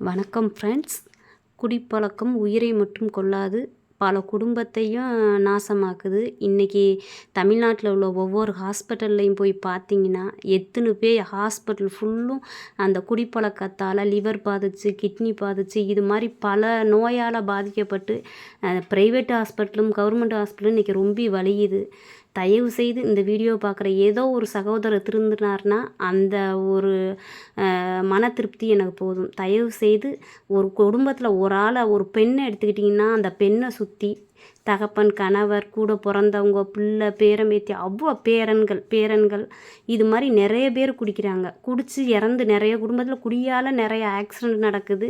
வணக்கம் ஃப்ரெண்ட்ஸ் குடிப்பழக்கம் உயிரை மட்டும் கொல்லாது பல குடும்பத்தையும் நாசமாக்குது. இன்றைக்கி தமிழ்நாட்டில் உள்ள ஒவ்வொரு ஹாஸ்பிட்டல்லையும் போய் பார்த்தீங்கன்னா எத்தனை பேர் ஹாஸ்பிட்டல் ஃபுல்லும் அந்த குடிப்பழக்கத்தால் லிவர் பாதிச்சு கிட்னி பாதிச்சு இது மாதிரி பல நோயால் பாதிக்கப்பட்டு ப்ரைவேட் ஹாஸ்பிட்டலும் கவர்மெண்ட் ஹாஸ்பிட்டலும் இன்றைக்கி ரொம்ப வலியுது. தயவு செய்து இந்த வீடியோ பார்க்குற ஏதோ ஒரு சகோதரர் திருந்தினார்னா அந்த ஒரு மன திருப்தி எனக்கு போதும். தயவு செய்து ஒரு குடும்பத்தில் ஒரு ஆளை ஒரு பெண்ணை எடுத்துக்கிட்டிங்கன்னா அந்த பெண்ணை சுற்றி தகப்பன் கணவர் கூட பிறந்தவங்க பிள்ளை பேரம்பேத்தி அவ்வளோ பேரன்கள் பேரன்கள். இது மாதிரி நிறைய பேர் குடிக்கிறாங்க. குடித்து இறந்து நிறைய குடும்பத்தில் குடியால் நிறைய ஆக்சிடெண்ட் நடக்குது.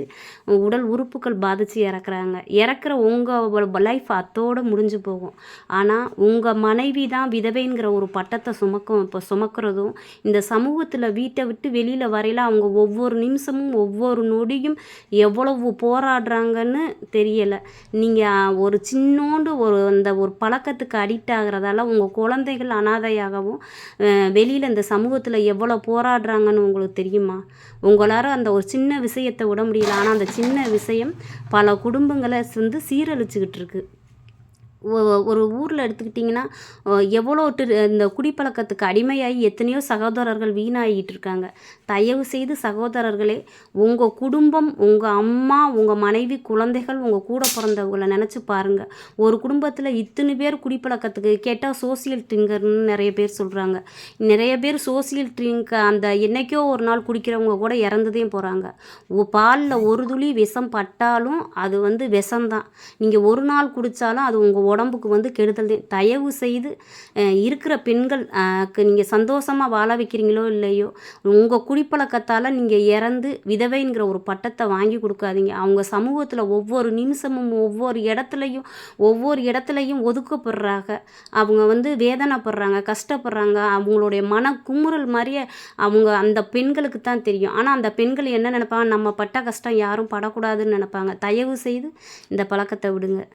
உடல் உறுப்புகள் பாதித்து இறக்குறாங்க. இறக்குற உங்கள் லைஃப் அத்தோடு முடிஞ்சு போகும். ஆனால் உங்கள் மனைவி தான் விதவைங்கிற ஒரு பட்டத்தை சுமக்கும் இப்போ சுமக்கிறதும் இந்த சமூகத்தில் வீட்டை விட்டு வெளியில் வரையில் அவங்க ஒவ்வொரு நிமிஷமும் ஒவ்வொரு நொடியும் எவ்வளவு போராடுறாங்கன்னு தெரியலை. நீங்கள் ஒரு சின்ன சின்னோண்டு ஒரு அந்த ஒரு பழக்கத்துக்கு அடிக்ட் ஆகிறதால உங்கள் குழந்தைகள் அனாதையாகவும் வெளியில் இந்த சமூகத்தில் எவ்வளோ போராடுறாங்கன்னு உங்களுக்கு தெரியுமா? உங்களால் அந்த ஒரு சின்ன விஷயத்தை விட முடியல. ஆனால் அந்த சின்ன விஷயம் பல குடும்பங்களை வந்து சீரழிச்சுக்கிட்டு இருக்குது ஒரு ஊரில் எடுத்துக்கிட்டிங்கன்னா எவ்வளோ இந்த குடிப்பழக்கத்துக்கு அடிமையாகி எத்தனையோ சகோதரர்கள் வீணாகிட்டு இருக்காங்க. தயவு செய்து சகோதரர்களே உங்கள் குடும்பம் உங்கள் அம்மா உங்கள் மனைவி குழந்தைகள் உங்கள் கூட பிறந்தவங்களை நினச்சி பாருங்கள் ஒரு குடும்பத்தில் இத்தனை பேர் குடிப்பழக்கத்துக்கு கேட்டால் சோசியல் ட்ரிங்கர்னு நிறைய பேர் சொல்கிறாங்க நிறைய பேர் சோசியல் ட்ரிங்க் அந்த என்றைக்கோ ஒரு நாள் குடிக்கிறவங்க கூட இறந்துதே போகிறாங்க பாலில் ஒரு துளி விஷம் பட்டாலும் அது வந்து விஷம்தான். நீங்கள் ஒரு நாள் குடித்தாலும் அது உங்கள் உடம்புக்கு வந்து கெடுதல் தயவு செய்து இருக்கிற பெண்கள் நீங்கள் சந்தோஷமாக வாழ வைக்கிறீங்களோ இல்லையோ உங்கள் குடிப்பழக்கத்தால் நீங்கள் இறந்து விதவைங்கிற ஒரு பட்டத்தை வாங்கி கொடுக்காதீங்க. அவங்க சமூகத்தில் ஒவ்வொரு நிமிஷமும் ஒவ்வொரு இடத்துலையும் ஒவ்வொரு இடத்துலையும் ஒதுக்கப்படுறாங்க. அவங்க வந்து வேதனைப்படுறாங்க கஷ்டப்படுறாங்க. அவங்களுடைய மன குமுறல் மாதிரியே அவங்க அந்த பெண்களுக்கு தான் தெரியும். ஆனால் அந்த பெண்கள் என்ன நினைப்பாங்க? நம்ம பட்ட கஷ்டம் யாரும் படக்கூடாதுன்னு நினைப்பாங்க. தயவு செய்து இந்த பழக்கத்தை விடுங்க.